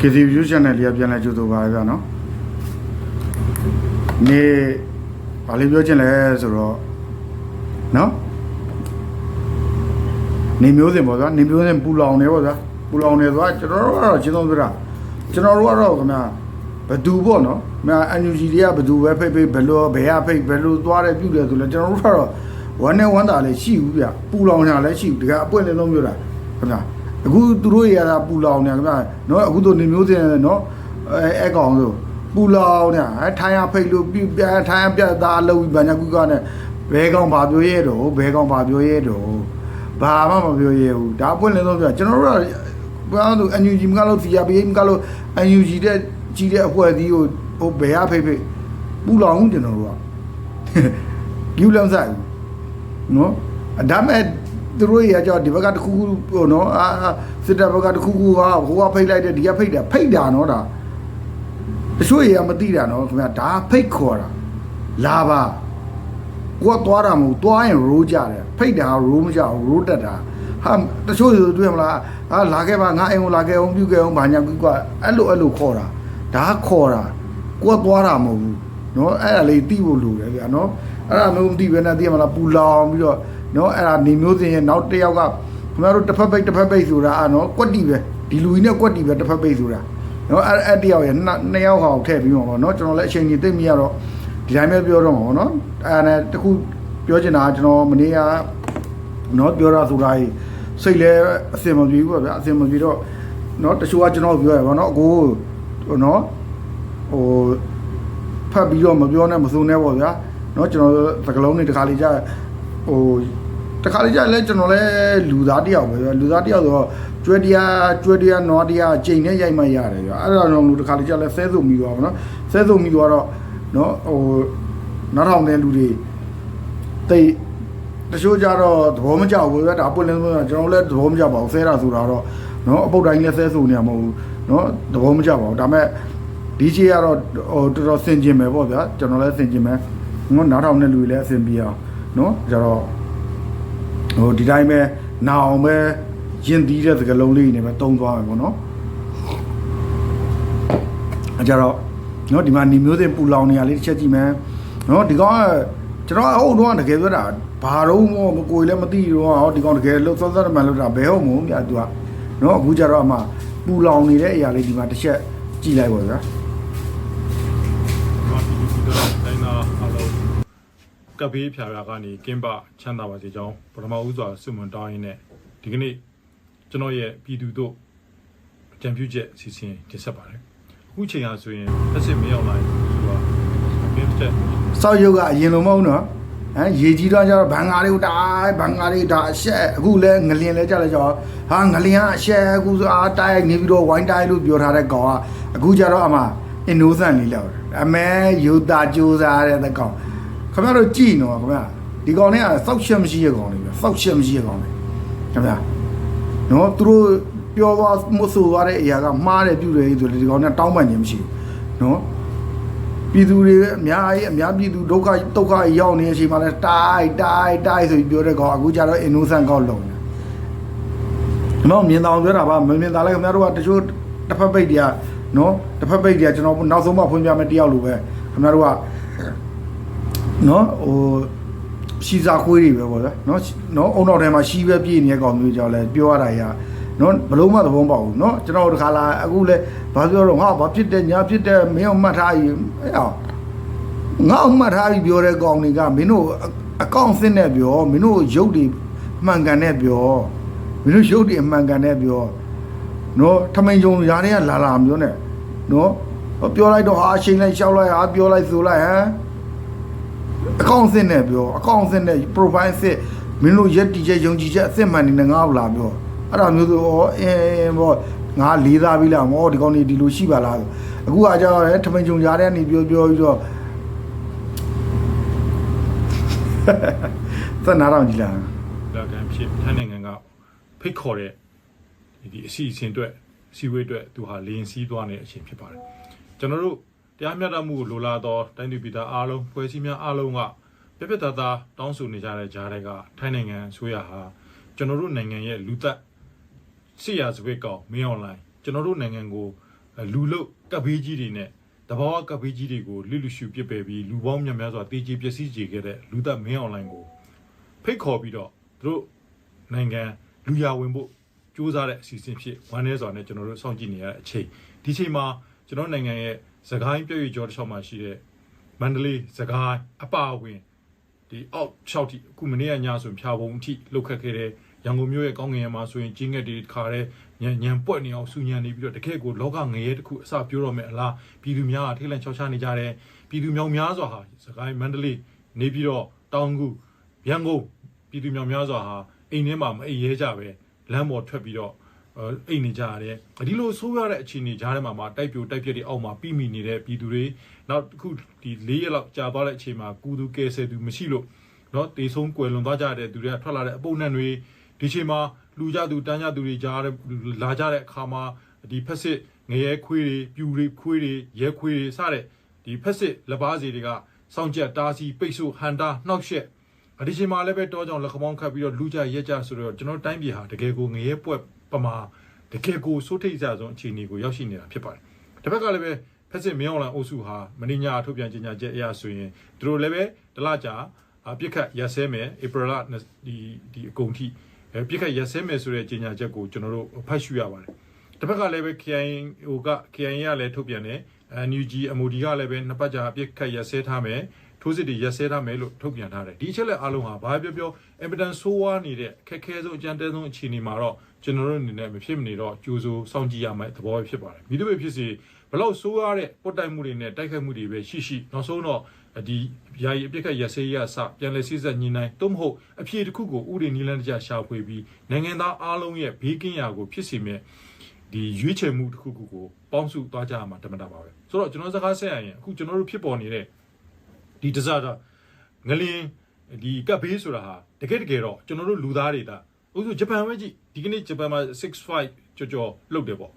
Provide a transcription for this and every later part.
KTV View Channel လေးကပြန်လဲကြိုးဆိုပါဗျာနော်နေဘာလေးပြောချင်လဲဆိုတော့နော်နေမျိုးစင်ပေါ့ဗျာနေမျိုးစင်ပူလောင်နေပေါ့ဗျာပူလောင်နေဆိုတာကျွန်တော်တို့ကတော့ရှင်းဆုံးပြတာကျွန်တော်တို့ကတော့ခင်ဗျာဘသူပေါ့နော်ခင်ဗျာ NUG တွေကဘသူပဲဖိတ်ဖိတ်ဘယ်လိုဘယ်ဟာဖိတ်ဘယ်လိုသွားတယ်ပြုတယ်ဆိုလဲကျွန်တော်တို့ကတော့ဝမ်းနဲ့ဝမ်းသာလည်းရှိဘူးဗျပူလောင်တာလည်းရှိဘူးတကယ်အပွင့်လည်းလုံးမျိုးတာခင်ဗျာ အခုသူတို့ရတာပူလောင်နေခင်ဗျာနော်အခုတို့နေမျိုးစင်နော်အဲအဲ့ကောင်ဆိုပူလောင်နေအဲထိုင်ရဖိတ်လို့ပြပြန်ထိုင်ရပြတ်သားလို့ဘာညာကူကနဲ့ဘဲကောင်ဘာပြောရဲတော့ဘဲကောင်ဘာပြောရဲတော့ဘာမှမပြောရဘူးဒါအပွင့်လင်းဆုံးပြောကျွန်တော်တို့ကဘာလို့ NUG မကလို့ CRPH မကလို့ NUG တဲ့ကြီးတဲ့အဖွဲ့အစည်းကိုဟိုဘယ်ရဖိတ်ဖိတ်ပူလောင်ကျွန်တော်တို့ကယူလမ်းဆိုင်နော်အဒါမဲ့ သူတို့ရေကြောက်ဒီဘက်ကတစ်ခုခုဟိုနော်အာစစ်တပ်ဘက်ကတစ်ခုခုဟာဟိုကဖိတ်လိုက်တယ်ဒီကဖိတ်တယ်ဖိတ်တာနော်ဒါတချို့ရေကမသိတာနော်ခင်ဗျာဒါဖိတ်ခေါ်တာလာပါကိုကသွားတာမဟုတ်သွားရင်ရိုးကြတယ်ဖိတ်တာရိုးမကြဘူးရိုးတက်တာဟာတချို့ဆိုတွေ့မလားဟာလာခဲ့ပါငါအိမ်ကိုလာခဲ့အောင်ပြုခဲ့အောင်ဘာညာကွကအဲ့လိုအဲ့လိုခေါ်တာဒါခေါ်တာကိုကသွားတာမဟုတ်ဘူးနော်အဲ့ဒါလေးသိဖို့လိုတယ်ဗျာနော်အဲ့ဒါမျိုးမသိဘဲနဲ့သိရမလားပူလောင်ပြီးတော့ နော်အဲ့ဒါနေမျိုးစင်ရဲ့နောက်တစ်ယောက်ကခင်ဗျားတို့တစ်ဖက်ပိတ်တစ်ဖက်ပိတ်ဆိုတာအာနော်ကွက်တီပဲဒီလူကြီးနဲ့ကွက်တီပဲတစ်ဖက်ပိတ်ဆိုတာနော်အဲ့အဲ့တယောက်ရဲ့နှစ်ယောက်ဟောင်ထည့်ပြီးမှာပေါ့နော်ကျွန်တော်လည်းအချိန်ကြီးသိမိရတော့ဒီတိုင်းပဲပြောတော့မှာပေါ့နော်အဲ့ဒါတခုပြောချင်တာကကျွန်တော်မနေ့ကနော်ပြောတာဆိုတာကြီးစိတ်လည်းအစင်မပြေဘူးပေါ့ဗျာအစင်မပြေတော့နော်တချို့ကကျွန်တော်ပြောရပါတော့အကိုနော်ဟိုဖတ်ပြီးတော့မပြောနဲ့မစုံနဲ့ပေါ့ဗျာနော်ကျွန်တော်သကလုံးတွေတခါလေးကြာဟို တခါလေကြာလဲကျွန်တော်လဲလူသားတယောက်ပဲပြောလူသားတယောက်ဆိုတော့ကျွဲတရားကျွဲတရားနွားတရားချိန်နဲ့ရိုက်မှရတယ်ပြောအဲ့ဒါတော့လူတခါလေကြာလဲဆဲဆုံပြီးသွားပါနော်ဆဲဆုံပြီးသွားတော့နော်ဟိုနောက်ထောင်တဲ့လူတွေတိတ်တချို့ကြတော့သဘောမကျဘူးပြဒါပွင့်လင်းဆုံးကျွန်တော်လည်းသဘောမကျပါဘူးဆဲတာဆိုတာတော့နော်အပုတ်တိုင်းလည်းဆဲဆိုနေရမဟုတ်ဘူးနော်သဘောမကျပါဘူးဒါပေမဲ့ဒီကြီးကတော့ဟိုတော်တော်ဆင်ကျင်ပဲပေါ့ဗျာကျွန်တော်လည်းဆင်ကျင်ပဲနော်နောက်ထောင်တဲ့လူတွေလည်းအဆင်ပြေအောင်နော်ကြတော့ ဟိုဒီတိုင်းပဲနာအောင်ပဲရင်သီးတဲ့သကလုံးလေးနေပဲတုံးသွားမယ်ပေါ့နော်အကြတော့နော်ဒီမှာညီမျိုးစင်ပူလောင်နေရလေးတစ်ချက်ကြည့်မယ်နော်ဒီကောင်ကကျွန်တော်ဟုတ်တော့တကယ်ပြောတာဘာတော့မကိုယ်လည်းမသိတော့ဟောဒီကောင်တကယ်လှုပ်ဆော့ဆော့တမန်လှုပ်တာဘယ်ဟုတ်မို့ပြသူကနော်အခုကြတော့အမှပူလောင်နေတဲ့အရာလေးဒီမှာတစ်ချက်ကြည့်လိုက်ပါဗျာ ကပ်ဘေးဖြာဖြာကနေကင်းပချမ်းသာပါစေကြောင်းပထမဦးစွာဆုမွန်တောင်းရင်းနဲ့ဒီကနေ့ကျွန်တော်ရဲ့ပြည်သူတို့အကြံပြုချက်အစီအစဉ်တင်ဆက်ပါတယ်အခုချိန်ဟာဆိုရင်လက်စစ်မရောက်လာရင်ဆိုတာကင်းတက်စောက်ရုပ်ကအရင်လိုမဟုတ်နော်ဟမ်ရေကြီးတော့ကျတော့ဘန်ကာတွေကိုတိုင်းဘန်ကာတွေဒါအရှက်အခုလဲငလင်လဲကြလဲကျတော့ဟာငလင်ကအရှက်အခုဆိုအားတိုင်းနေပြီးတော့ဝိုင်းတိုင်းလို့ပြောထားတဲ့ကောင်ကအခုကျတော့အမှအင်နိုဆန်လေးလောက်တယ်အမဲယူတာကြိုးစားတဲ့တဲ့ကောင် ခင်ဗျားတို့ကြည်နော်ခင်ဗျာဒီကောင်လေးကစောက်ချက်မရှိတဲ့ကောင်လေးပဲစောက်ချက်မရှိတဲ့ကောင်လေးခင်ဗျာနော်သူတို့ပြောသွားမဆိုသွားတဲ့အရာကမှားတယ်ပြုတယ်ဆိုလေဒီကောင်ကတောင်းပန်ခြင်းမရှိဘူးနော်ပြည်သူတွေအများကြီးအများပြည်သူဒုက္ခဒုက္ခရောက်နေတဲ့အချိန်မှာလဲတိုက်တိုက်တိုက်ဆိုပြီးပြောတဲ့ကောင်အခုကျတော့ innocent ကောက်လုံးတယ်။ကျွန်တော်မြင်တောင်ပြောတာပါမမြင်တာလဲခင်ဗျားတို့ကတချို့တစ်ဖက်ပိတ်တွေကနော်တစ်ဖက်ပိတ်တွေကကျွန်တော်နောက်ဆုံးမှဖွင့်ပြမယ်တယောက်လိုပဲခင်ဗျားတို့က နော်ဟိုရှီစာခွေးတွေပဲပေါ့ဗျာနော်နော်အုံတော်ထဲမှာရှီးပဲပြည့်နေတဲ့ကောင်မျိုးကြောင့်လဲပြောရတာရနော်ဘလုံးမသဘောပေါက်ဘူးနော်ကျွန်တော်တို့တခါလာအခုလဲဘာပြောတော့ငါဘာဖြစ်တယ်ညာဖြစ်တယ်မင်းအောင်မှတ်ထားရင်အဲ့အောင်ငါအောင်မှတ်ထားပြီးပြောတဲ့ကောင်တွေကမင်းတို့အကောင့်စင်းနဲ့ပြောမင်းတို့ရုပ်တွေအမှန်ကန်နဲ့ပြောမင်းတို့ရုပ်တွေအမှန်ကန်နဲ့ပြောနော်ထမိန်ကြုံຢာတွေကလာလာမျိုးနဲ့နော်ပြောလိုက်တော့ဟာအချိန်လိုက်ရှောက်လိုက်ဟာပြောလိုက်ဆိုလိုက်ဟမ် အကောင့်အစ်စ်နဲ့ပြောအကောင့်အစ်စ်နဲ့ profile အစ်စ်မင်းတို့ရက်တီချက်ယုံကြည်ချက်အစ်စ်မှန်နေငါ့ကိုလာပြောအဲ့ဒါမျိုးဆိုဩအင်းဘောငါလေးစားပြီလားမောဒီကောင်နေဒီလိုရှိပါလားဆိုအခုကကြောရဲထမိန်ကြုံကြားတဲ့နေပြောပြောပြီးတော့သနာတော်ကြီးလားလာကန်ဖြစ်ထိုင်းနိုင်ငံကဖိတ်ခေါ်တဲ့ဒီအစီအစဉ်အတွက်စီဝေးအတွက်သူဟာလင်းစည်းသွားနေတဲ့အချိန်ဖြစ်ပါတယ်ကျွန်တော်တို့ တရားမျှတမှုကိုလိုလားသောတိုင်းသူပြည်သားအားလုံးဖွဲ့စည်းများအားလုံးကပြပြတသားတောင်းဆိုနေကြတဲ့ကြားတွေကထိုင်းနိုင်ငံအစိုးရဟာကျွန်တော်တို့နိုင်ငံရဲ့လူသက်စစ်ရာဇဝတ်ကောင်မင်းအွန်လိုင်းကျွန်တော်တို့နိုင်ငံကိုအဲလူလုတ်ကပ်ဘေးကြီးတွေနဲ့တဘာဝကပ်ဘေးကြီးတွေကိုလွတ်လွတ်ရှုပစ်ပယ်ပြီးလူပေါင်းများများစွာတေးကြီးပျက်စီးကြခဲ့တဲ့လူသက်မင်းအွန်လိုင်းကိုဖိတ်ခေါ်ပြီးတော့သူတို့နိုင်ငံလူရဝင်ဖို့စူးစမ်းတဲ့အစီအစဉ်ဖြစ်ဝမ်းနည်းစွာနဲ့ကျွန်တော်တို့စောင့်ကြည့်နေရတဲ့အချိန်ဒီချိန်မှာကျွန်တော်နိုင်ငံရဲ့ သခိုင်းပြည့်ရကျော်တစ်ချောင်းမှာရှိတဲ့မန္တလေးသခိုင်းအပါအဝင်ဒီအောက်6ထိအခုမနေ့ကညဆိုရင်ဖြာပုံအထိလုတ်ခတ်ခဲ့တဲ့ရန်ကုန်မြို့ရဲ့ကောင်းကင်ရမှာဆိုရင်ကျင်းငက်တွေခါတဲ့ညံညံပွက်နေအောင်စူညံနေပြီးတော့တကယ့်ကိုလောကငရဲတစ်ခုအစပြောတော့မယ်အလားပြည်သူများကထိတ်လန့်ချောက်ချနေကြတယ်ပြည်သူမြောင်များစွာဟာစကိုင်းမန္တလေးနေပြီးတော့တောင်ကူရန်ကုန်ပြည်သူမြောင်များစွာဟာအိမ်ထဲမှာမအိပ်ရဲကြပဲလမ်းပေါ်ထွက်ပြီးတော့ အဲအိမ်နေကြရတယ်ဒီလိုဆိုးရတဲ့အခြေအနေကြားထဲမှာမှတိုက်ပြိုတိုက်ပြက်တွေအောက်မှာပြီးမိနေတဲ့ပြည်သူတွေနောက်တစ်ခုဒီ၄ရက်လောက်ကြာသွားတဲ့အချိန်မှာကုသူကယ်ဆယ်သူမရှိလို့နော်တေဆုံးကွယ်လွန်သွားကြတဲ့သူတွေကထွက်လာတဲ့အပုပ်နှံတွေဒီချိန်မှာလူကြသူတန်းကြသူတွေကြားတဲ့လာကြတဲ့အခါမှာဒီဖက်စစ်ငရဲခွေးတွေပြူတွေခွေးတွေရဲခွေးတွေစတဲ့ဒီဖက်စစ်လက်ပါစီတွေကစောင့်ကြက်တားစီပိတ်ဆို့ဟန်တာနှောက်ယှက်ဒီချိန်မှာလည်းပဲတောကြောင်လက်ခမောင်းခတ်ပြီးတော့လူကြရက်ကြဆိုတော့ကျွန်တော်တိုင်းပြည်ဟာတကယ်ကိုငရဲပွက် ပမာတကယ်ကိုစိုးထိတ်ကြဆုံးအခြေအနေကိုရောက်ရှိနေတာဖြစ်ပါတယ်တစ်ဖက်ကလည်းပဲဖက်စစ်မင်းအောင်လှိုင်အုပ်စုဟာမင်းညာထုတ်ပြန်ကြေညာချက်အရဆိုရင်သူတို့လည်းပဲတလားကြာအပြစ်ခတ်ရက်စဲမယ်ဧပြီလဒီဒီအကုန်ထိအဲပြစ်ခတ်ရက်စဲမယ်ဆိုတဲ့ကြေညာချက်ကိုကျွန်တော်တို့ဖတ်ရှုရပါတယ်တစ်ဖက်ကလည်းပဲ KI ဟိုက KI ရလည်းထုတ်ပြန်တယ် NUG MOD ကလည်းပဲနှစ်ပတ်ကြာပြစ်ခတ်ရက်စဲထားမယ် ထိုးစစ်တွေရက်စဲထားမယ်လို့ထုတ်ပြန်ထားတယ်ဒီအချက်လက်အားလုံးဟာဘာပြောပြော evidence ဆိုးဝါးနေတဲ့အခက်အခဲဆုံးအကြမ်းတဲဆုံးအခြေအနေမှာတော့ကျွန်တော်တို့အနေနဲ့မဖြစ်မနေတော့ကြိုးစိုးစောင့်ကြည့်ရမယ့်သဘောပဲဖြစ်ပါတယ်မိတို့ပဲဖြစ်စီဘလောက်ဆိုးရတဲ့ပုတ်တိုက်မှုတွေနဲ့တိုက်ခိုက်မှုတွေပဲရှိရှိနောက်ဆုံးတော့ဒီယာယီအပြစ်ခတ်ရစေးရစပြန်လည်စစ်ဆက်ညှိနှိုင်းသို့မဟုတ်အဖြေတစ်ခုကိုဥဒေနီလန်းတကြရှာဖွေပြီးနိုင်ငံသားအားလုံးရဲ့ဘေးကင်းရာကိုဖြစ်စေမဲ့ဒီရွေးချယ်မှုတစ်ခုခုကိုပေါင်းစုသွားကြရမှာတမန်တာပါပဲဆိုတော့ကျွန်တော်စကားဆက်ရရင်အခုကျွန်တော်တို့ဖြစ်ပေါ်နေတဲ့ ဒီဒဇာတာငလင်းဒီကပ်ဘေးဆိုတာဟာတကယ်တကယ်တော့ကျွန်တော်တို့လူသားတွေဒါဥပမာဂျပန်ပဲကြည့်ဒီကနေ့ဂျပန်မှာ65ကြော်ကြော်လုတ်တယ်ပေါ့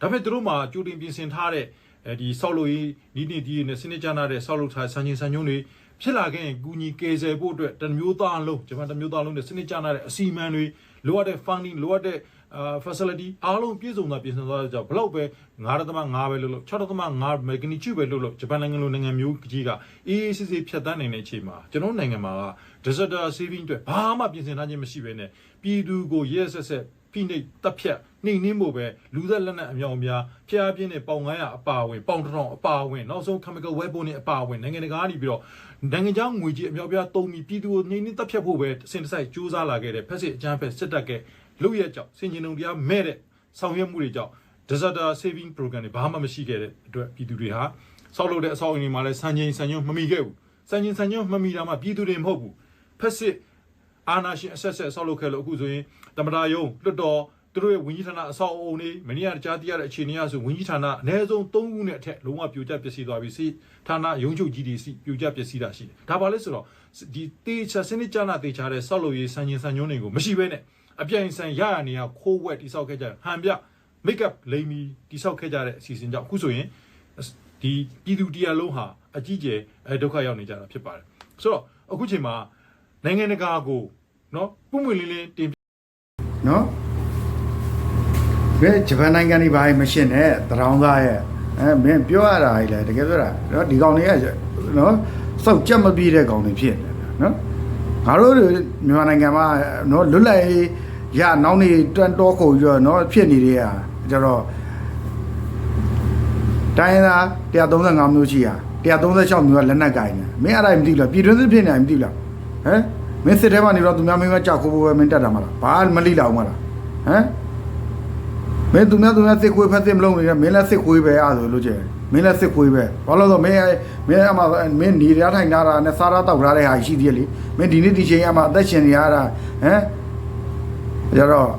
ဒါပေမဲ့သူတို့မှာကြိုတင်ပြင်ဆင်ထားတဲ့အဲဒီဆောက်လုပ်ရေးဤနေဒီနဲ့စနစ်ကျနာတဲ့ဆောက်လုပ်ထားစံချိန်စံညွှန်းတွေဖြစ်လာခဲ့ရင်ကူညီကယ်ဆယ်ဖို့အတွက်တမျိုးသားလုံးဂျပန်တမျိုးသားလုံးနဲ့စနစ်ကျနာတဲ့အစီအမံတွေလိုအပ်တဲ့ funding လိုအပ်တဲ့အာ facility အားလုံးပြည့်စုံတာပြင်ဆင်သွားတဲ့ကြောင့်ဘလောက်ပဲ9.5ပဲလို့လို့6.5 magnitude ပဲလို့လို့ဂျပန်နိုင်ငံလိုနိုင်ငံမျိုးကြီးကအေးအေးဆေးဆေးဖြတ်တန်းနေတဲ့အချိန်မှာကျွန်တော်နိုင်ငံမှာက disaster saving အတွက်ဘာမှပြင်ဆင်ထားခြင်းမရှိဘဲနဲ့ပြည်သူကိုရဲဆက်ဆက်ဖိနှိပ်တပ်ဖြတ်နှိမ်နှင်းဖို့ပဲလူသက်လက်နက်အမြောင်အများဖျားပြင်းတဲ့ပေါင်900အပါအဝင်ပေါင်1000အပါအဝင်နောက်ဆုံး chemical weapon တွေအပါအဝင်နိုင်ငံတကာကနေပြီးတော့နိုင်ငံခြားငွေကြေးအမြောက်ပြားတုံးပြီးပြည်သူကိုနှိမ်နှင်းတပ်ဖြတ်ဖို့ပဲအစဉ်တစိုက်စူးစမ်းလာခဲ့တဲ့ဖက်စစ်အကြမ်းဖက်စစ်တပ်က လူရဲကြောင့်စင်ကျင်ုံတရားမဲ့တဲ့ဆောင်ရွက်မှုတွေကြောင့် disaster saving program တွေဘာမှမရှိခဲ့တဲ့အတွက်ပြည်သူတွေဟာဆောက်လုပ်တဲ့အဆောက်အအုံတွေမှာလည်းစံချိန်စံညွှန်းမမီခဲ့ဘူးစံချိန်စံညွှန်းမမီတာမှပြည်သူတွေမဟုတ်ဘူးဖက်စစ်အာနာရှင်အဆက်ဆက်ဆောက်လုပ်ခဲ့လို့အခုဆိုရင်တမတာယုံလွတ်တော်သူတို့ရဲ့ဝင်းကြီးဌာနအဆောက်အအုံတွေမနေ့ကကြားသိရတဲ့အခြေအနေအရဆိုဝင်းကြီးဌာနအနည်းဆုံး၃ခုနဲ့အထက်လုံးဝပြိုကျပျက်စီးသွားပြီစီဌာနရုံးချုပ်ကြီးတွေစီပြိုကျပျက်စီးတာရှိတယ်ဒါပါလဲဆိုတော့ဒီတေချာစနစ်ကျနာတေချာတဲ့ဆောက်လုပ်ရေးစံချင်းစံညွှန်းတွေကိုမရှိဘဲနဲ့ အပြိုင်ဆိုင်ရရနေရခိုးဝက်တိဆောက်ခဲ့ကြဟန်ပြ make up လိမ်မီတိဆောက်ခဲ့ကြတဲ့အစီအစဉ်ကြောင့်အခုဆိုရင်ဒီပြည်သူတရားလုံးဟာအကြီးကျယ်အဲဒုက္ခရောက်နေကြတာဖြစ်ပါတယ်ဆိုတော့အခုချိန်မှာနိုင်ငံတကာကိုနော်ပုံမှန်လေးလေးတင်ပြနော်ဘယ်ဂျပန်နိုင်ငံတွေဘာမှမရှင်းနဲ့တရောင်းသားရဲ့အဲမင်းပြောရတာကြီးလေတကယ်ပြောတာနော်ဒီကောင်တွေကနော်စောက်ကြက်မပြေးတဲ့ကောင်တွေဖြစ်နေတယ်နော် ငါတို့မြန်မာနိုင်ငံမှာနော်လွတ်လပ်ရေးရနောက်နေတွန်တော်ခုံပြီးတော့နော်ဖြစ်နေတဲ့ဟာကျတော့တိုင်းသား135မျိုးရှိဟာ136မျိုးကလက်နက်ကင်နေမင်းအဲ့ဒါမသိဘူးလားပြည်တွင်းစစ်ဖြစ်နေတယ်မသိဘူးလားဟမ်မင်းစစ်ထဲမှာနေတော့သူများမင်းကကြောက်ခိုးဖို့ပဲမင်းတက်တာမလားဘာမလိလောက်မလားဟမ် မင်းသူများသူများစစ်ခွေးဖက်စစ်မလုံးနေတယ်မင်းလည်းစစ်ခွေးပဲအားဆိုလို့ကျဲမင်းလည်းစစ်ခွေးပဲဘာလို့လဲဆိုမင်းမင်းအမှမင်းနေရထိုင်ထားတာနဲ့စားရတောက်ထားတဲ့ဟာရှိသေးတယ်လေမင်းဒီနေ့ဒီချိန်အမှအသက်ရှင်နေရတာဟမ်ကြတော့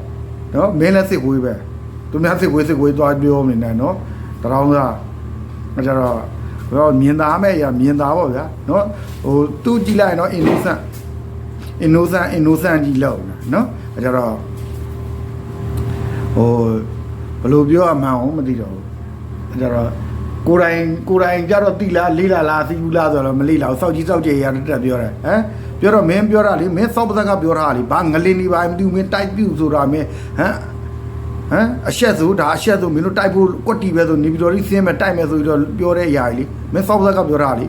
နော်မင်းလည်းစစ်ခွေးပဲသူများစစ်ခွေးစစ်ခွေးသွားပြောနေတယ်နော်တရောင်းသားအဲကြတော့တော့မြင်သားမဲ့ရမြင်သားပေါ့ဗျာနော်ဟိုသူကြည့်လိုက်နော် innocent innocent innocent ကြီးလောက်နော်အဲကြတော့ဟို ဘယ်လိုပြောရမှန်းအောင်မသိတော့ဘူးအဲကြတော့ကိုယ်တိုင်ကိုယ်တိုင်ကြတော့တိလားလေးလာလားသိဘူးလားဆိုတော့မလေးလားစောက်ကြီးစောက်ကြရရတက်ပြောတယ်ဟမ်ပြောတော့မင်းပြောတာလေမင်းစောက်ပစက်ကပြောတာလေဘာငလင်းနေပါမသိဘူးမင်းတိုက်ပြူဆိုတာမင်းဟမ်မ်အရှက်ဆိုဒါအရှက်ဆိုမင်းတို့တိုက်ဖို့ကွက်တီပဲဆိုနေပြည်တော်ကြီးဆင်းမဲ့တိုက်မယ်ဆိုပြီးတော့ပြောတဲ့အရာကြီးလေမင်းစောက်ဆက်ကပြောတာလေ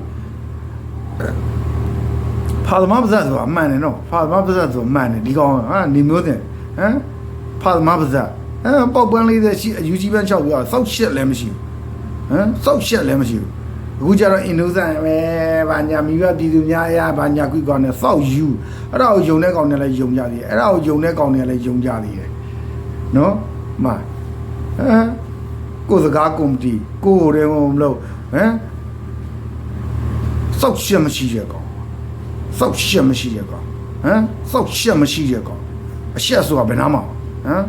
ဖာသမပါဇက်ဆိုတာအမှန်တယ်နော်ဖာသမပါဇက်ဆိုအမှန်တယ်ဒီကောင်ဟာနေမျိုးတင်ဟမ်ဖာသမပါဇက် ဟမ်ပေါက်ပန်းလေးတဲ့ရှိအယူကြီးပန်း၆ပြောစောက်ရှက်လည်းမရှိဘူးဟမ်စောက်ရှက်လည်းမရှိဘူးအခုကျတော့အင်ဒိုဇန်ပဲဘာညာမိဘပြည်သူများအရာဘာညာကွီကောင်နဲ့စောက်ယူအဲ့ဒါကိုယုံတဲ့ကောင်နဲ့လည်းယုံကြသေးတယ်အဲ့ဒါကိုယုံတဲ့ကောင်နဲ့လည်းယုံကြသေးတယ်နော်မဟမ်ကိုယ်စကားကွန်တီကိုယ်ရဲမလို့ဟမ်စောက်ရှက်မရှိရကောင်စောက်ရှက်မရှိရကောင်ဟမ်စောက်ရှက်မရှိရကောင်အရှက်ဆိုတာဘယ်နာမှာဟမ်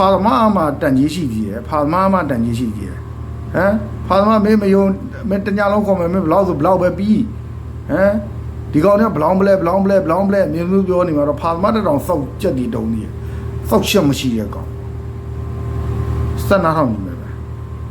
ဖာမအမတန်ကြီးရှိသေးတယ်ဖာမအမတန်ကြီးရှိသေးတယ်ဟမ်ဖာမမင်းမယုံမင်းတညာလုံးခေါ်မယ်မင်းဘလောက်ဆိုဘလောက်ပဲပြီးဟမ်ဒီကောင်ကဘလောင်းဘလဲဘလောင်းဘလဲဘလောင်းဘလဲမျိုးမျိုးပြောနေမှာတော့ဖာမတက်တောင်စောက်ကြက်တီတုံးနေတယ်စောက်ချက်မရှိတဲ့ကောင်စက်နာထောင်နေမယ်ပဲ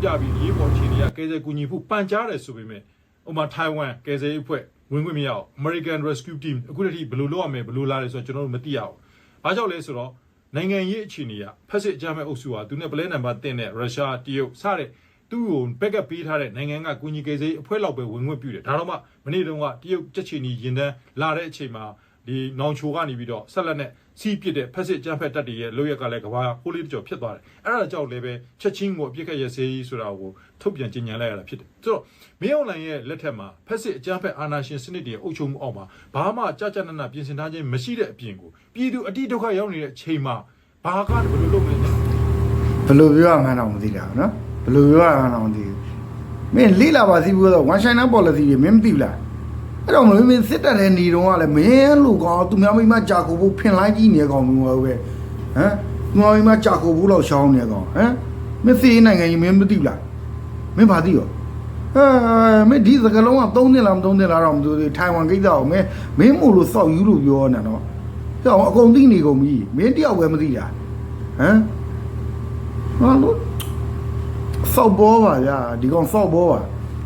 ပြပြီးရေးပေါ်ချင်းတွေကကယ်ဆယ်ကူညီဖို့ပန်ကြားတယ်ဆိုပေမဲ့ဥမာထိုင်ဝမ်ကယ်ဆယ်ရေးအဖွဲ့ဝင်ခွင့်မရအောင် American Rescue Team အခုတည်းဘယ်လိုလုပ်ရမလဲဘယ်လိုလာလဲဆိုတော့ကျွန်တော်တို့မသိရအောင်။ဘာကြောင့်လဲဆိုတော့ နိုင်ငံရေးအခြေအနေကဖက်စစ်အကြမ်းဖက်အုပ်စုဟာသူနဲ့ပလဲနံပါတ်တင်တဲ့ရုရှားတရုတ်စတဲ့သူ့ကိုဘက်ကပ်ပေးထားတဲ့နိုင်ငံကကူညီကယ်ဆယ်ရေးအဖွဲ့လောက်ပဲဝင်ခွင့်ပြုတယ်။ဒါတော့မှမနေ့တုန်းကတရုတ်ချက်ချီနီရင်တန်းလာတဲ့အချိန်မှာ ဒီနောင်ချိုကနေပြီးတော့ဆက်လက်နဲ့စီးပစ်တဲ့ဖက်စစ်အကြမ်းဖက်တပ်တွေရဲ့လုပ်ရက်ကလည်းကဘာဟိုးလေးတကြောဖြစ်သွားတယ်။အဲ့ဒါကြောင့်လည်းပဲချက်ချင်းကိုအပြစ်ခတ်ရစေးဆိုတာကိုထုတ်ပြန်ကြေညာလိုက်ရတာဖြစ်တယ်။ဆိုတော့မင်းအွန်လိုင်းရဲ့လက်ထက်မှာဖက်စစ်အကြမ်းဖက်အာဏာရှင်စနစ်တွေရဲ့အုပ်ချုပ်မှုအောက်မှာဘာမှကြာကြာနာနာပြင်ဆင်ထားခြင်းမရှိတဲ့အပြင်ကိုပြည်သူအတိဒုက္ခရောက်နေတဲ့အချိန်မှာဘာကဘယ်လိုလုပ်မလဲဘယ်လိုပြောရမှန်းတော့မသိတာဘူးနော်ဘယ်လိုပြောရမှန်းတော့မသိဘူးမင်းလေးလာပါစီဘူးဆို one china policy တွေမင်းမသိဘူးလား အဲ့တော့မင်းမင်းစစ်တပ်တဲ့နေတော့ကလည်းမင်းလူကောင်သူများမိမကြာကိုဖို့ဖင်လိုက်ကြီးနေကောင်မျိုးပဲဟမ်သူများမိမကြာကိုဖို့လောက်ရှောင်းနေကောင်ဟမ်မင်းစီနိုင်ငံကြီးမင်းမသိဘူးလားမင်းဘာသိရောအဲမင်းဒီစကလုံးက3နှစ်လားမ3နှစ်လားတော့မသိဘူးထိုင်ဝမ်ကိစ္စကိုမင်းမင်းမို့လို့စောက်ယူလို့ပြောနေတော့ကြောက်အကုန်သိနေကုန်ပြီမင်းတယောက်ပဲမသိတာဟမ်ဟာလို့စောက်ဘောပါဗျာဒီကောင်စောက်ဘောပါ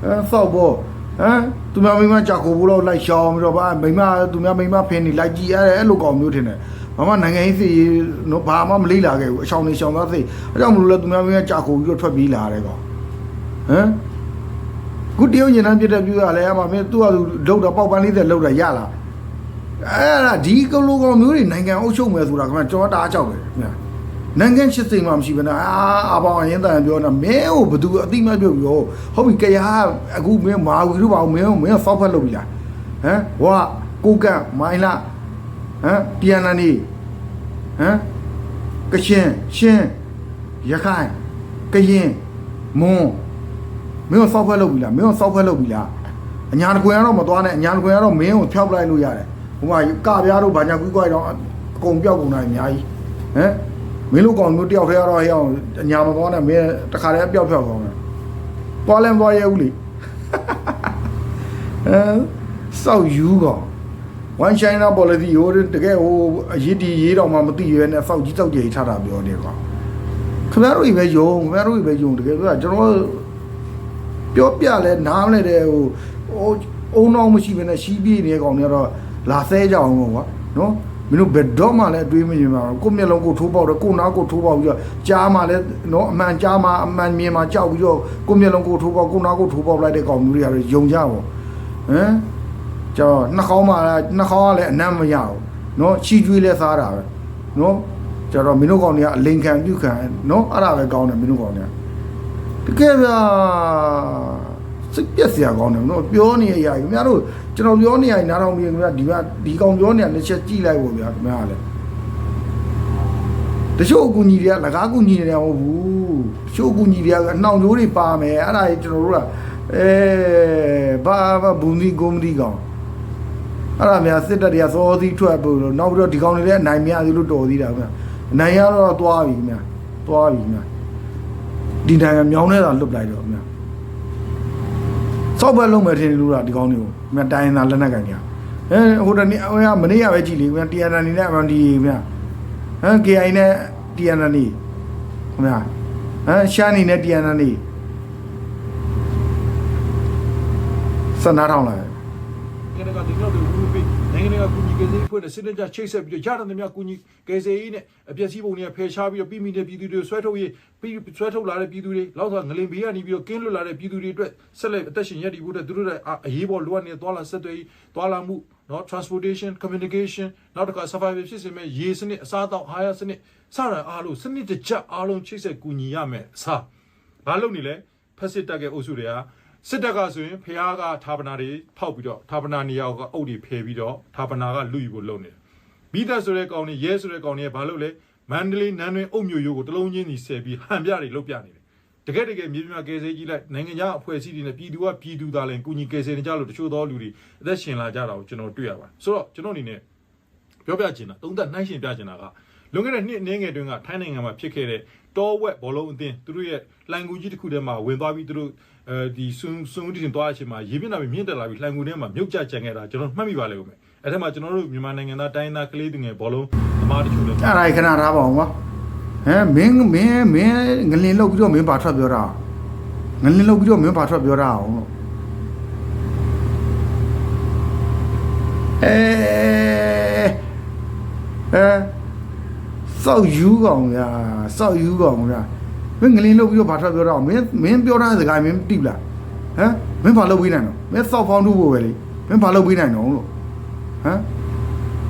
အဲစောက်ဘော ဟမ်သူများမိမကြာကိုဘူးလို့လိုက်ရှောင်းပြီးတော့ဗာမိမသူများမိမဖင်းနေလိုက်ကြည့်ရဲအဲ့လိုကောင်မျိုးထင်တယ်ဘာမှနိုင်ငံရေးစီနော်ဘာမှမလေးလာခဲ့ဘူးအချောင်းနေရှောင်းသားစိတ်အဲ့ကြောင့်မလို့လဲသူများမိမကြာကိုပြီးတော့ထွက်ပြေးလာတယ်ကောင်ဟမ်ခုတရုတ်ညင်တန်းပြတဲ့ပြူရလဲအမမင်းသူ့ဟာသူလောက်တော့ပေါက်ပန်းလေးတဲ့လောက်တာရလားအဲ့ဒါဒီကလိုကောင်မျိုးတွေနိုင်ငံအုပ်ချုပ်မယ်ဆိုတာကမှကျွန်တော်တအားကြောက်တယ်ခင်ဗျာ နိုင်ငံချစ်စိမ်မှမရှိဘဲနဲ့အာအပေါင်းအရင်တန်ပြောနေတာမင်းကိုဘသူအတိမတ်ပြုတ်ပြောဟုတ်ပြီကြရအခုမင်းမာဝီတို့ပါမင်းမင်းဆောက်ဖက်လုပ်ပြီလားဟမ်ဝါကိုကန့်မိုင်းလာဟမ်တီယန်နန်နီဟမ်ကရှင်ရှင်ရခိုင်ကရင်မွန်မင်းဆောက်ဖက်လုပ်ပြီလားမင်းဆောက်ဖက်လုပ်ပြီလားအညာတကွယ်ကတော့မသွားနဲ့အညာတကွယ်ကတော့မင်းကိုဖျောက်လိုက်လို့ရတယ်ဟိုမှာကပြားတို့ဘာညာကွီးကွိုက်တော့အကုန်ပြောက်ကုန်တာအများကြီးဟမ် မင်းတို့ကောင်မျိုးတယောက်တည်းကတော့ဟဲ့အောင်အညာမပေါ်နဲ့မင်းတခါတည်းအပြောက်ဖြောက်ကောင်းတယ်။သွားလဲမသွားရဲဘူးလေ။အဲစောက်ယူကောင် one china policy ဟိုတကယ်ဟိုအရေးတီရေးတော့မှမသိရဲနဲ့စောက်ကြီးစောက်ကြီးထားတာပြောနေကောင်။ခင်ဗျားတို့ကြီးပဲယုံခင်ဗျားတို့ကြီးပဲယုံတကယ်ပြောကျွန်တော်ပြောပြလဲနားမလဲတဲ့ဟိုဟိုအုံနောက်မရှိဘဲနဲ့ရှိပြေးနေကောင်တွေကတော့လာဆဲကြအောင်ကွာနော်။ မင်းတို့ဘယ်တော့မှလည်းအတွေးမမြင်ပါဘူးကိုယ့်မျက်လုံးကိုထိုးပေါက်တယ်ကိုယ့်နားကိုထိုးပေါက်ပြီးတော့ကြားမှလည်းနော်အမှန်ကြားမှအမှန်မြင်မှကြောက်ပြီးတော့ကိုယ့်မျက်လုံးကိုထိုးပေါက်ကိုယ့်နားကိုထိုးပေါက်လိုက်တဲ့ကောင်မျိုးတွေကတော့ယုံကြပါဟမ်ကျော်နှာခေါင်းမှလည်းနှာခေါင်းကလည်းအနမ်းမရဘူးနော်ချီကျွေးလဲစားတာပဲနော်ကျတော့မင်းတို့ကောင်တွေကအလိန်ခံပြုခံနော်အဲ့ဒါပဲကောင်းတယ်မင်းတို့ကောင်တွေကတကယ်ဗျာ စိတ်ပြက်စရာကောင်းတယ်နော်ပြောနေရရခင်ဗျားတို့ကျွန်တော်ပြောနေရရင်နားထောင်ပြီးခင်ဗျာဒီကဒီကောင်ပြောနေရတစ်ချက်ကြည့်လိုက်ဖို့ဗျာခင်ဗျားလည်းတချို့အကူညီတွေကလကားကူညီနေတယ်မဟုတ်ဘူးတချို့အကူညီတွေကအနှောင်ကြိုးတွေပါမယ်အဲ့ဒါကြီးကျွန်တော်တို့ကအဲဘာဘာဘူးဒီကုမ္ပဏီကောင်အဲ့ဒါများစစ်တပ်တွေကစောသီးထွက်ပို့လို့နောက်ပြီးတော့ဒီကောင်တွေလည်းအနိုင်မရသေးလို့တော်သေးတာခင်ဗျာအနိုင်ရတော့သွားပြီခင်ဗျာသွားပြီခင်ဗျာဒီနိုင်ငံမြောင်းနေတာလွတ်လိုက်တော့ ခင်ဗျာစောက်ဘက်လုံးမယ်ထင်တယ်လို့လားဒီကောင်းတွေကိုမြတ်တိုင်းသားလက်နက်ကန်ကြအဲဟိုတနေ့ဟိုကမနေ့ကပဲကြည်လေမြတ်တီယန်နာနီနဲ့အမန်ဒီမြတ်ဟမ် KI နဲ့တီယန်နာနီခင်ဗျာဟမ်ရှာနီနဲ့တီယန်နာနီစနာထောင်းလာ။အဲ နိုင်ငံတကာတင်တော့တွေဝူပြီးနိုင်ငံတကာကူညီကယ်ဆယ်ရေးဖွဲ့တဲ့စစ်တပ်ချချိတ်ဆက်ပြီးတော့ရတဲ့များကူညီကယ်ဆယ်ရေးနဲ့အပျက်စီးပုံတွေကဖယ်ရှားပြီးတော့ပြည်မိတဲ့ပြည်သူတွေဆွဲထုတ်ရေးပြီးဆွဲထုတ်လာတဲ့ပြည်သူတွေလောက်ဆိုငလင်ဘေးကနေပြီးတော့ကင်းလွတ်လာတဲ့ပြည်သူတွေအတွက်ဆက်လက်အသက်ရှင်ရည်တည်ဖို့အတွက်သူတို့ရဲ့အရေးပေါ်လိုအပ်နေတဲ့သွာလာဆက်သွယ်ရေးသွာလာမှုနော် transportation communication နောက်တစ်ခါ survival ဖြစ်စေမဲ့ရေစနစ်အစားအသောက်အားရစနစ်စတာအားလုံးစနစ်တကျအားလုံးချိတ်ဆက်ကူညီရမယ်အစားဘာလုပ်နေလဲဖက်စစ်တပ်ရဲ့အုပ်စုတွေက စစ်တပ်ကဆိုရင်ဖះကဌာပနာတွေဖောက်ပြီးတော့ဌာပနာနေရာကအုပ်တွေဖယ်ပြီးတော့ဌာပနာကလူယူဖို့လုပ်နေတယ်ဘီသက်ဆိုတဲ့ကောင်တွေရဲဆိုတဲ့ကောင်တွေကဘာလုပ်လဲမန္တလေးနန်းတွင်အုပ်မျိုးရိုးကိုတလုံးချင်းစီဆယ်ပြီးဟန်ပြတွေလုပ်ပြနေတယ်တကယ်တကယ်မြေပြမကယ်ဆယ်ကြီးလိုက်နိုင်ငံခြားအဖွဲ့အစည်းတွေနဲ့ပြည်သူကပြည်သူသားလည်းကုညီကယ်ဆယ်နေကြလို့တချို့သောလူတွေအသက်ရှင်လာကြတာကိုကျွန်တော်တွေ့ရပါတယ်ဆိုတော့ကျွန်တော်အနေနဲ့ပြောပြချင်တာသုံးသက်နှိုင်းရှင်ပြချင်တာကလွန်ခဲ့တဲ့နှစ်အနည်းငယ်တွင်ကထိုင်းနိုင်ငံမှာဖြစ်ခဲ့တဲ့တောဝက်ဘောလုံးအသင်းသူတို့ရဲ့လှိုင်ကူကြီးတစ်ခုထဲမှာဝင်သွားပြီးသူတို့ အဲဒီဆွန်ဆွန်ဦးတင်သွားတဲ့အချိန်မှာရေပြင်းလာပြီးမြင့်တက်လာပြီးလှိုင်ကူထဲမှာမြုပ်ကျကြံခဲ့တာကျွန်တော်မှတ်မိပါလေဦးမယ်အဲ့ထက်မှာကျွန်တော်တို့မြန်မာနိုင်ငံသားတိုင်းသားကလေးသူငယ်ဘောလုံးအမားတချို့လည်းအဲ့ဒါကြီးခဏထားပါအောင်ကွာဟမ်မင်းမင်းမင်းငလင်လောက်ပြီးတော့မင်းဘာထွက်ပြောတာငလင်လောက်ပြီးတော့မင်းဘာထွက်ပြောတာအောင်လို့အဲအဲစောက်ယူကောင်ဗျာစောက်ယူကောင်ဗျာ မင်းငလင်လောက်ပြီးတော့ဘာထွက်ပြောတာအောင်မင်းမင်းပြောတဲ့စကားမင်းတိလားဟမ်မင်းဘာလုပ်ပေးနိုင်တော့မင်းစောက်ဖောင်းထုဖို့ပဲလေမင်းဘာလုပ်ပေးနိုင်တော့လို့ဟမ်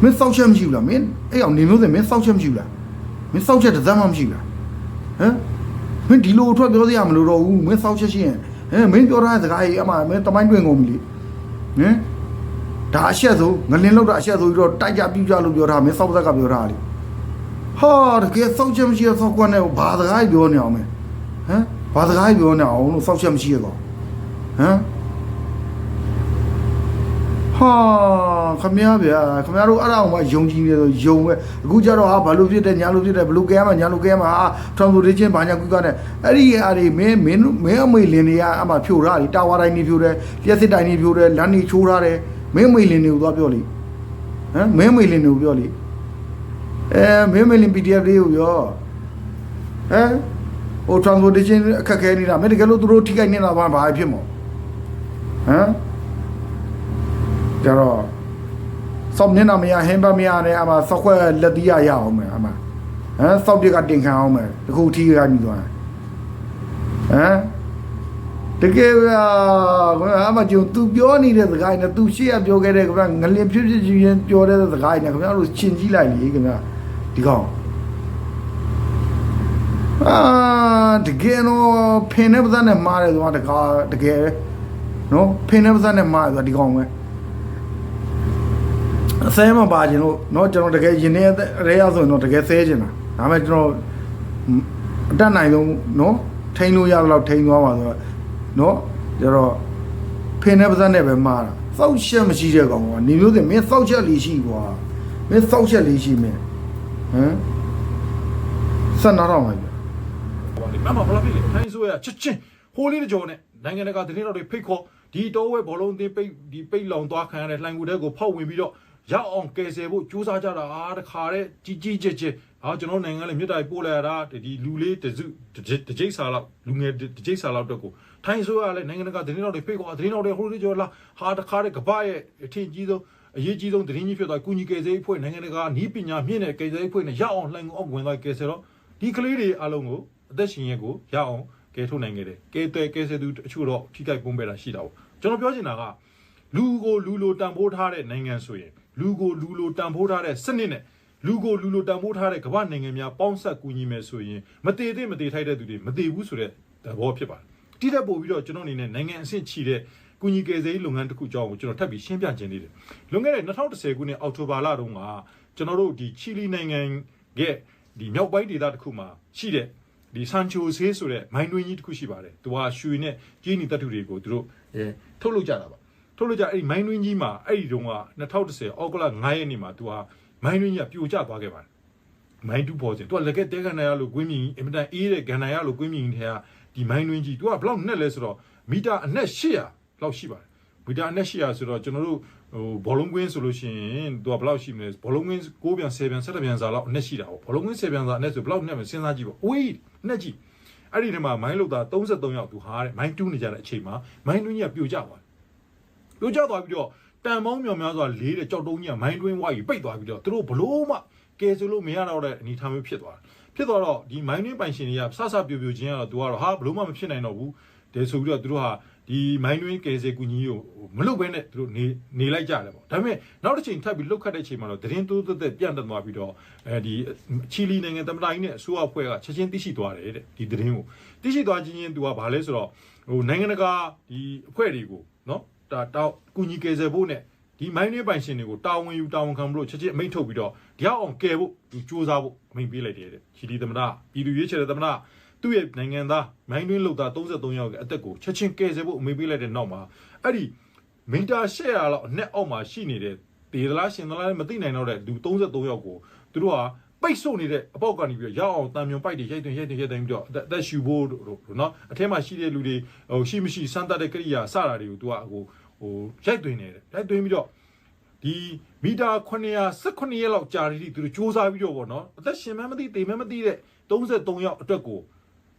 မင်းစောက်ချက်မရှိဘူးလားမင်းအဲ့အောင်နေမျိုးစင်မင်းစောက်ချက်မရှိဘူးလားမင်းစောက်ချက်တစ်စမ်းမှမရှိဘူးလားဟမ်မင်းဒီလိုအထွက်ပြောစရာမလိုတော့ဘူးမင်းစောက်ချက်ရှိရင်ဟမ်မင်းပြောထားတဲ့စကားကြီးအမှမင်းတမိုင်းတွင်ကုန်ပြီလေဟမ်ဒါအရှက်ဆိုငလင်းလောက်တာအရှက်ဆိုပြီးတော့တိုက်ကြပြူကြလို့ပြောထားမင်းစောက်သက်ကပြောထားလေ ဟာတကယ်စောက်ချက်မရှိတဲ့စောက်ကွက်နဲ့ဘာစကားကြီးပြောနေအောင်မင်းဟမ်ဘာစကားကြီးပြောနေအောင်လို့စောက်ချက်မရှိရကောဟမ်ဟာခမရဗျာခမရတို့အဲ့ဒါအောင်မှယုံကြည်နေဆိုယုံပဲအခုကျတော့ဟာဘာလို့ဖြစ်တယ်ညာလို့ဖြစ်တယ်ဘလို့ကဲမှာညာလို့ကဲမှာဟာ transportation ဘာညာကူကနဲ့အဲ့ဒီအရာတွေမင်းမင်းမင်းအမေလင်းတွေကအမှဖြိုထားတယ်တာဝါတိုင်းတွေဖြိုတယ်လျှက်စစ်တိုင်းတွေဖြိုတယ်လမ်းတွေချိုးထားတယ်မင်းအမေလင်းတွေကိုသွားပြောလိဟမ်မင်းအမေလင်းတွေကိုပြောလိ အဲမင်းအမေလင်း PDF တွေကိုပြောဟမ်ဟို transportation အခက်ခဲနေတာမင်းတကယ်လို့သူတို့ထိခိုက်နေတာဘာဘာဖြစ်မို့ဟမ်ကြတော့စောက်မျက်နှာမရဟင်းဘတ်မရနဲ့အမစောက်ခွက်လက်သီးရရအောင်မယ်အမဟမ်စောက်ပြက်ကတင်ခံအောင်မယ်တခုထီးရမိသွားဟမ်တကယ်ဗျာအမကျုံ तू ပြောနေတဲ့စကားနဲ့ तू ရှေ့ကပြောခဲ့တဲ့ခင်ဗျငလင်ဖြစ်ဖြစ်ချင်းပြောတဲ့စကားနဲ့ခင်ဗျားတို့ရှင်းကြည့်လိုက်လေခင်ဗျာ ဒီကောင်အာတကယ်တော့ဖင်နဲ့ပါးစပ်နဲ့မားတယ်ဆိုတာတကားတကယ်နော်ဖင်နဲ့ပါးစပ်နဲ့မားတယ်ဆိုတာဒီကောင်ပဲအစဲမပါခြင်းလို့နော်ကျွန်တော်တကယ်ရင်ထဲရဲရဆိုရင်တော့တကယ်ဆဲခြင်းတာဒါပေမဲ့ကျွန်တော်အတက်နိုင်ဆုံးနော်ထိန်းလို့ရတော့ထိန်းသွားပါဆိုတော့နော်ကျွန်တော်ဖင်နဲ့ပါးစပ်နဲ့ပဲမားတာစောက်ချက်မရှိတဲ့ကောင်ကနေမျိုးစင်မင်းစောက်ချက်လေးရှိကွာမင်းစောက်ချက်လေးရှိမင်း ဟမ်ဆက်နာတော့မှာပြပါလေမမဘလာပြီလေထိုင်းဆိုရချက်ချင်းဟိုးလေးတကြောနဲ့နိုင်ငံတကာသတင်းတော်တွေဖိတ်ခေါ်ဒီတောဝဲဘောလုံးအသင်းပိတ်ဒီပိတ်လောင်သွားခံရတဲ့လှိုင်ကူတဲ့ကိုဖောက်ဝင်ပြီးတော့ရောက်အောင်ကယ်ဆယ်ဖို့ကြိုးစားကြတာအားတခါတဲ့ကြီးကြီးကျယ်ကျယ်ဟာကျွန်တော်နိုင်ငံလေးမြစ်တိုင်ပို့လိုက်ရတာဒီလူလေးတစုတစ်ကြိတ်စာလောက်လူငယ်တစ်ကြိတ်စာလောက်တော့ကိုထိုင်းဆိုရလည်းနိုင်ငံတကာသတင်းတော်တွေဖိတ်ခေါ်သတင်းတော်တွေဟိုးလေးကြောလာဟာတခါတဲ့ကပရဲ့အထင်ကြီးဆုံး အရေးကြီးဆုံးသတင်းကြီးဖြစ်သွားကုညီကယ်ဆယ်ရေးဖွဲ့နိုင်ငံတကာနီးပညာမြင့်တဲ့ကယ်ဆယ်ရေးဖွဲ့နဲ့ရောက်အောင်လှိုင်ကူအောက်ဝင်သွားကယ်ဆယ်တော့ဒီကလေးတွေအားလုံးကိုအသက်ရှင်ရဲကိုရအောင်ကဲထုတ်နိုင်ခဲ့တယ်ကဲတဲကဲဆဲသူအချို့တော့ထိခိုက်ပုံးပဲတာရှိတာပေါ့ကျွန်တော်ပြောချင်တာကလူကိုလူလိုတန်ဖိုးထားတဲ့နိုင်ငံဆိုရင်လူကိုလူလိုတန်ဖိုးထားတဲ့စနစ်နဲ့လူကိုလူလိုတန်ဖိုးထားတဲ့ကမ္ဘာနိုင်ငံများပေါင်းဆက်ကူညီမယ်ဆိုရင်မတည်သင့်မတည်ထိုက်တဲ့သူတွေမတည်ဘူးဆိုတဲ့သဘောဖြစ်ပါတယ်တိတက်ပို့ပြီးတော့ကျွန်တော်အနေနဲ့နိုင်ငံအဆင့်ချီတဲ့ ကူညီကယ်ဆယ်ရေးလုပ်ငန်းတစ်ခုကြောင်းကိုကျွန်တော်ထပ်ပြီးရှင်းပြခြင်းနေတယ်လွန်ခဲ့တဲ့2010ခုနှစ်အောက်တိုဘာလတုန်းကကျွန်တော်တို့ဒီချီလီနိုင်ငံရဲ့ဒီမြောက်ပိုင်းဒေသတစ်ခုမှာရှိတဲ့ဒီဆန်ချိုဆေးဆိုတဲ့မိုင်းတွင်းကြီးတစ်ခုရှိပါတယ်သူကရွှေနဲ့ကြီးနီတပ်ထုတွေကိုသူတို့အဲထုတ်လုပ်ကြတာပါထုတ်လုပ်ကြအဲ့ဒီမိုင်းတွင်းကြီးမှာအဲ့ဒီတုန်းက2010အောက်ကလ9ရက်နေ့မှာသူကမိုင်းတွင်းကြီးကပြိုကျသွားခဲ့ပါတယ်မိုင်းတူပေါ်စဉ်သူကလက်ကဲတဲကန်နာရလို့ကွင်းမြင်အင်မတန်အေးတဲ့ကန်နာရလို့ကွင်းမြင်ထဲကဒီမိုင်းတွင်းကြီးသူကဘယ်လောက်နဲ့လဲဆိုတော့မီတာအနက်800 လောက်ရှိပါတယ်မီတာအနက်800ဆိုတော့ကျွန်တော်တို့ဟိုဘောလုံးကွင်းဆိုလို့ရှိရင်သူကဘယ်လောက်ရှိမလဲဘောလုံးကွင်း9ပြန်10ပြန်17ပြန်စာလောက်အနက်ရှိတာပေါ့ဘောလုံးကွင်း10ပြန်စာအနက်ဆိုဘယ်လောက်နဲ့မစဉ်းစားကြည့်ပေါ့အဝေးနဲ့ကြည့်အဲ့ဒီထဲမှာမိုင်းလုတ်သား33ယောက်သူဟာတဲ့မိုင်းတူးနေကြတဲ့အချိန်မှာမိုင်းတွင်းကြီးကပြိုကျသွားတယ်ပြိုကျသွားပြီးတော့တန်ပေါင်းမြောင်များစွာလေးတဲ့ကြောက်တုံးကြီးကမိုင်းတွင်းဝါကြီးပိတ်သွားပြီးတော့သူတို့ဘလို့မှကယ်ဆယ်လို့မရတော့တဲ့အနေအထားမျိုးဖြစ်သွားတယ်ဖြစ်သွားတော့ဒီမိုင်းတွင်းပိုင်ရှင်တွေကဆဆပြူပြူချင်းကတော့သူကတော့ဟာဘလို့မှမဖြစ်နိုင်တော့ဘူးတဲဆိုပြီးတော့သူတို့ဟာ ဒီမိုင်းတွင်းကယ်ဆယ်ကူကြီးကိုမလုပ်ဘဲနဲ့သူတို့နေနေလိုက်ကြတယ်ပေါ့ဒါပေမဲ့နောက်တစ်ချိန်ထပ်ပြီးလှုပ်ခတ်တဲ့အချိန်မှာတော့သတင်းတိုးသက်သက်ပြန့်တက်သွားပြီးတော့အဲဒီချီလီနိုင်ငံသမ္မတကြီးနဲ့အစိုးရအဖွဲ့ကချက်ချင်းသိရှိသွားတယ်တဲ့ဒီသတင်းကိုသိရှိသွားခြင်းချင်းသူကဘာလဲဆိုတော့ဟိုနိုင်ငံတကာဒီအဖွဲ့တွေကိုနော်ဒါတောက်ကူညီကယ်ဆယ်ဖို့နဲ့ဒီမိုင်းတွင်းပိုင်ရှင်တွေကိုတာဝန်ယူတာဝန်ခံဖို့ချက်ချင်းအမိန့်ထုတ်ပြီးတော့တရားအောင်ကယ်ဖို့သူစူးစမ်းဖို့အမိန့်ပေးလိုက်တယ်တဲ့ချီလီသမ္မတပြည်သူရွေးချယ်တဲ့သမ္မတ သူ့ရဲ့နိုင်ငံသားမိုင်းတွင်းလောက်သား33ယောက်ရဲ့အသက်ကိုချက်ချင်းကယ်ဆယ်ဖို့အမေးပေးလိုက်တဲ့နောက်မှာအဲ့ဒီမီတာ800လောက်အနက်အောက်မှာရှိနေတဲ့ဒေသလားရှင်သလားမသိနိုင်တော့တဲ့လူ33ယောက်ကိုသူတို့ဟာပိတ်ဆို့နေတဲ့အပေါက်ကနေပြီးတော့ရောက်အောင်တံမြုံပိုက်တွေရိုက်သွင်းရိုက်သွင်းရိုက်သွင်းပြီးတော့အသက်အသက်ရှူဖို့တို့နော်အထက်မှာရှိတဲ့လူတွေဟိုရှိမရှိစမ်းသပ်တဲ့ကိရိယာစတာတွေကိုသူကဟိုဟိုရိုက်သွင်းနေတယ်ရိုက်သွင်းပြီးတော့ဒီမီတာ918ရက်လောက်ကြာနေပြီသူတို့စူးစမ်းပြီးတော့ဗောနော်အသက်ရှင်မှမသိတေမှမသိတဲ့33ရောက်အတွက်ကို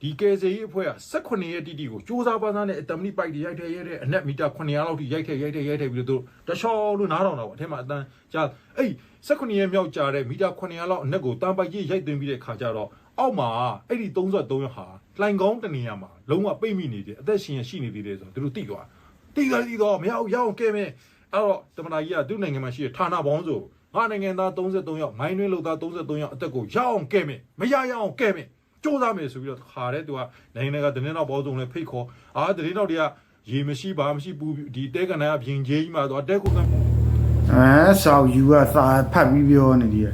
ဒီကယ်ဆယ်ရေးအဖွဲ့က18ရက်တိတိကိုစူးစမ်းပါးစားနဲ့အတမဏိပိုက်တွေရိုက်ထည့်ရိုက်တဲ့အနက်မီတာ900လောက်ထိရိုက်ထည့်ရိုက်ထည့်ရိုက်ထည့်ပြီးတော့သူတရှောလို့နားထောင်တာပေါ့အထက်မှာအတန်းကြာအဲ့18ရက်မြောက်ကြာတဲ့မီတာ900လောက်အနက်ကိုတန်ပိုက်ကြီးရိုက်သွင်းပြီးတဲ့ခါကျတော့အောက်မှာအဲ့ဒီ33ရက်ဟာလှိုင်ကောင်းတနေရာမှာလုံးဝပိတ်မိနေတယ်အသက်ရှင်ရရှိနေသေးတယ်ဆိုတော့သူတို့သိသွားသိသွားသိသွားမရအောင်ရအောင်ကဲမယ်အဲ့တော့တမနာကြီးကသူ့နိုင်ငံမှာရှိတဲ့ဌာနပေါင်းစုငါနိုင်ငံသား33ယောက်မိုင်းတွင်းလောက်သား33ယောက်အသက်ကိုရအောင်ကဲ့မယ်မရရအောင်ကဲ့မယ် စူးစမ်းမယ်ဆိုပြီးတော့ခါတဲ့သူကနိုင်ငံကတင်းတော့ဘောစုံနဲ့ဖိတ်ခေါ်အာတင်းတော့တွေကရေမရှိဘာမရှိပူဒီတဲကန်ကပြင်ကြီးကြီးမှာတော့တဲကိုကအဲဆောက်ယူကစာဖတ်ပြီးပြောနေတယ်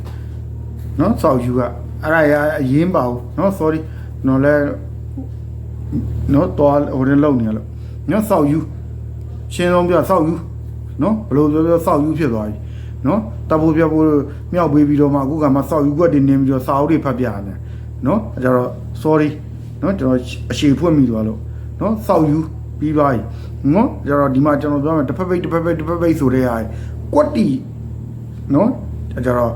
နော်ဆောက်ယူကအဲ့ဒါရအရင်ပါဘူးနော် sorry နော်လဲနော်တော်ဟိုရင်လုံနေရလို့နော်ဆောက်ယူရှင်းဆုံးပြဆောက်ယူနော်ဘလို့ပြောပြောဆောက်ယူဖြစ်သွားပြီနော်တပူပြဖို့မြောက်ပေးပြီးတော့မှအခုကမှဆောက်ယူကွက်တင်နေပြီးတော့စာအုပ်တွေဖတ်ပြရတယ် နော်အဲကြတော့ sorry နော်ကျွန်တော်အရှိဖွင့်မိသွားလို့နော်ဆောက်ယူပြီးသွားပြီနော်ကြတော့ဒီမှာကျွန်တော်ပြောမယ်တစ်ဖက်ပိတ်တစ်ဖက်ပိတ်တစ်ဖက်ပိတ်ဆိုတဲ့ဟာကွက်တီနော်အဲကြတော့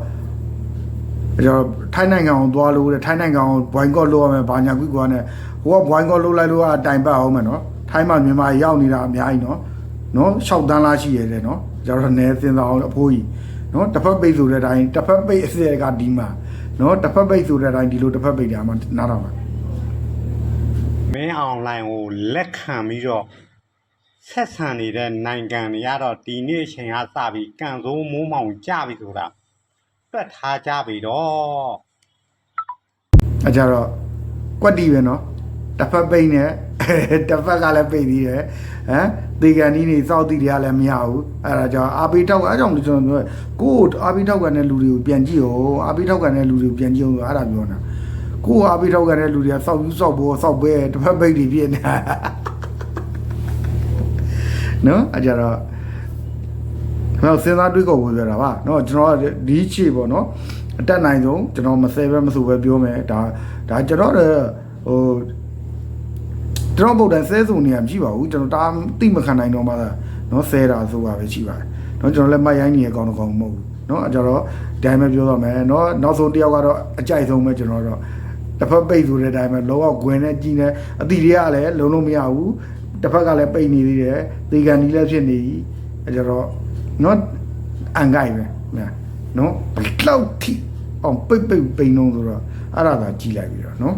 အဲကြတော့ထိုင်းနိုင်ငံအောင်သွားလို့တဲ့ထိုင်းနိုင်ငံအောင်ဘွိုင်းကော့လုပ်ရမယ်ဘာညာကွီကွာနဲ့ဟိုကဘွိုင်းကော့လုပ်လိုက်လို့အတိုင်ပတ်အောင်မယ်နော်ထိုင်းမှာမြန်မာရောက်နေတာအများကြီးနော်နော်6တန်းလားရှိရတယ်နော်ကြတော့နဲစင်စားအောင်အဖိုးကြီးနော်တစ်ဖက်ပိတ်ဆိုတဲ့အတိုင်းတစ်ဖက်ပိတ်အစစ်ကဒီမှာ နော်တစ်ဖက်ပိတ်ဆိုတဲ့အတိုင်းဒီလိုတစ်ဖက်ပိတ်တာမှနားတော့မှာမင်းအွန်လိုင်းကိုလက်ခံပြီးတော့ဆက်ဆံနေတဲ့နိုင်ငံတွေကတော့ဒီနေ့အချိန်ကစပြီးကံဆိုးမိုးမောင်ကြပြီဆိုတာတွက်ထားကြပြီတော့အဲကြတော့ကွက်တီပဲနော်တစ်ဖက်ပိတ်နဲ့တစ်ဖက်ကလည်းပိတ်သေးတယ် ဟမ်တေကန်ကြီးနေစောက်တိတွေကလည်းမရဘူးအဲ့ဒါကြောင့်အာပိထောက်အဲ့ကြောင့်ကျွန်တော်ပြောကိုယ်အာပိထောက်ကနဲ့လူတွေကိုပြန်ကြည့်ရောအာပိထောက်ကနဲ့လူတွေကိုပြန်ကြည့်အောင်အဲ့ဒါပြောနေတာကိုယ်အာပိထောက်ကနဲ့လူတွေကစောက်ယူစောက်ဘောစောက်ပဲတစ်ဖက်ပိတ်တွေပြည့်နေတာနော်အဲ့ကြတော့ကျွန်တော်စဉ်းစားတွေးကောပေါ်ပြောတာပါနော်ကျွန်တော်ဒီချေပေါ့နော်အတက်နိုင်ဆုံးကျွန်တော်မဆဲပဲမဆူပဲပြောမယ်ဒါဒါကျွန်တော်ဟို ကျွန်တော်ပုံတန်ဆဲဆုံနေရမရှိပါဘူးကျွန်တော်တားတိမခံနိုင်တော့မှသာနော်ဆဲတာဆိုတာပဲရှိပါတယ်နော်ကျွန်တော်လက်မရိုင်းနေရကောင်းတော့ကောင်းမဟုတ်ဘူးနော်အကြတော့ဒိုင်းပဲပြောတော့မယ်နော်နောက်ဆုံးတယောက်ကတော့အကြိုက်ဆုံးပဲကျွန်တော်တော့တစ်ဖက်ပိတ်ဆိုတဲ့အတိုင်းပဲလောကဂွင်နဲ့ကြီးနဲ့အတီတွေကလည်းလုံးလုံးမရဘူးတစ်ဖက်ကလည်းပိတ်နေသေးတယ်သေကန်ကြီးလည်းဖြစ်နေပြီအကြတော့နော်အန်ဂိုက်ပဲနော်ဘလောက်ထိအောင်ပိတ်ပိတ်ပိန်လုံးဆိုတော့အဲ့ဒါသာကြီးလိုက်ပြီတော့နော်